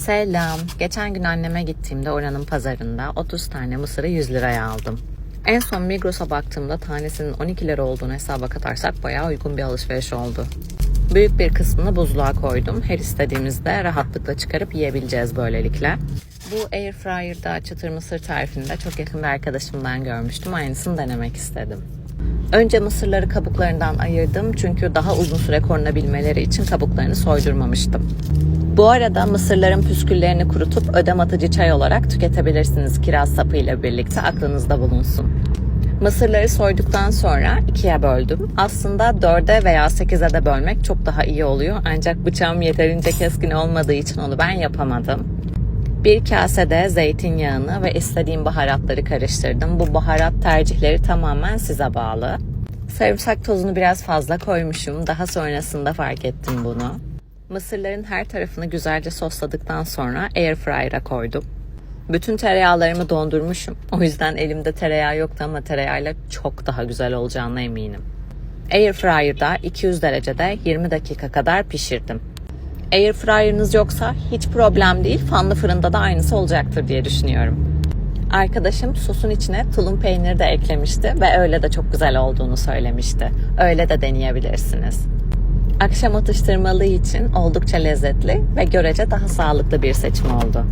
Selam. Geçen gün anneme gittiğimde oranın pazarında 30 tane mısırı 100 liraya aldım. En son Migros'a baktığımda tanesinin 12 lira olduğunu hesaba katarsak bayağı uygun bir alışveriş oldu. Büyük bir kısmını buzluğa koydum. Her istediğimizde rahatlıkla çıkarıp yiyebileceğiz böylelikle. Bu air fryer'da çıtır mısır tarifini de çok yakın bir arkadaşımdan görmüştüm. Aynısını denemek istedim. Önce mısırları kabuklarından ayırdım çünkü daha uzun süre korunabilmeleri için kabuklarını soydurmamıştım. Bu arada mısırların püsküllerini kurutup ödem atıcı çay olarak tüketebilirsiniz kiraz sapıyla birlikte aklınızda bulunsun. Mısırları soyduktan sonra ikiye böldüm. Aslında dörde veya sekize de bölmek çok daha iyi oluyor. Ancak bıçağım yeterince keskin olmadığı için onu ben yapamadım. Bir kasede zeytinyağını ve istediğim baharatları karıştırdım. Bu baharat tercihleri tamamen size bağlı. Sarımsak tozunu biraz fazla koymuşum. Daha sonrasında fark ettim bunu. Mısırların her tarafını güzelce sosladıktan sonra air fryer'a koydum. Bütün tereyağlarımı dondurmuşum. O yüzden elimde tereyağı yoktu ama tereyağıyla çok daha güzel olacağına eminim. Air fryer'da 200 derecede 20 dakika kadar pişirdim. Air fryer'ınız yoksa hiç problem değil. Fanlı fırında da aynısı olacaktır diye düşünüyorum. Arkadaşım sosun içine tulum peyniri de eklemişti ve öyle de çok güzel olduğunu söylemişti. Öyle de deneyebilirsiniz. Akşam atıştırmalığı için oldukça lezzetli ve görece daha sağlıklı bir seçim oldu.